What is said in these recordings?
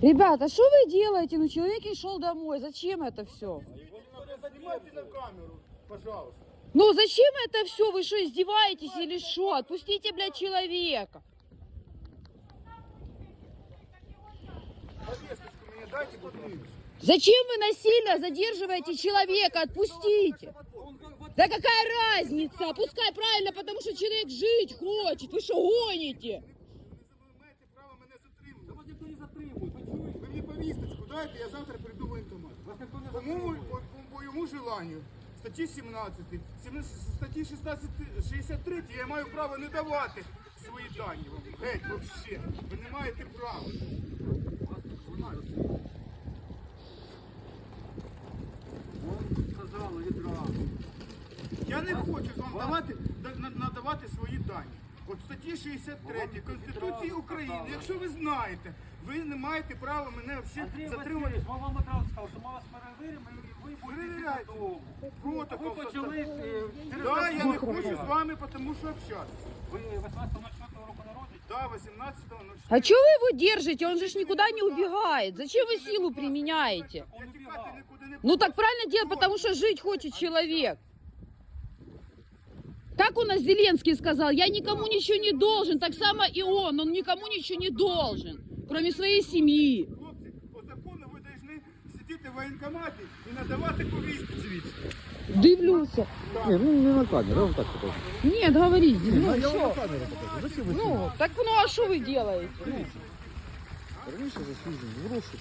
Ребята, что вы делаете? Ну, человек и шел домой. Зачем это все? Ну, зачем это все? Вы что, издеваетесь или что? Отпустите, блядь, человека. Мне. Зачем вы насильно задерживаете человека? Отпустите. Да какая разница? Пускай правильно, потому что человек жить хочет. Вы что, гоните? Вас ніхто не затримує, почуєте? Ви мені повісточку дайте, я завтра прийду в воєнкомат. Вас ніхто не затримує. По, по моєму желанню, статті 17, сім- статті 16, 63 я маю право не давати свої дані вам. Геть, вообще. Ви не маєте права. Сказали відразу. Я не хочу вам давати, да- на- надавати свої дані. От в статті 63 Конституції України, якщо ви знаєте, ви не маєте права мене Андрій взагалі затримати. Васильович, ми вам одразу сказали, що ми вас перевіримо і ви будете Перевіряйте. додому. Протокол Ви почали е, через Да, я не Фейсбук хочу з вами, тому що общатися. Ви 18.04 року народження? Да, 18.04. А что вы его держите? Он же ж никуда не убегает. Зачем вы силу применяете? Я тікати нікуди не Ну так правильно делать, потому что жить хочет человек. Как у нас Зеленский сказал, я никому ничего не должен, так само и он, он никому ничего не должен, кроме своей семьи. Хлопці, по закону ви повинні сидіти в воєнкоматі і надавати повістки звідси. Дивлюся. Не, ну не на камеру, я вам так покажу. Нет, говорите. Ну, я вам на что? камеру покажу. Зачем вы Ну, так ну а что вы делаете? Ну, Раніше засуджені в розшук.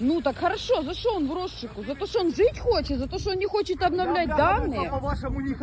Ну так хорошо, за что он в розшику? За то, что он жить хочет, за то, что он не хочет обновлять данные? по вашому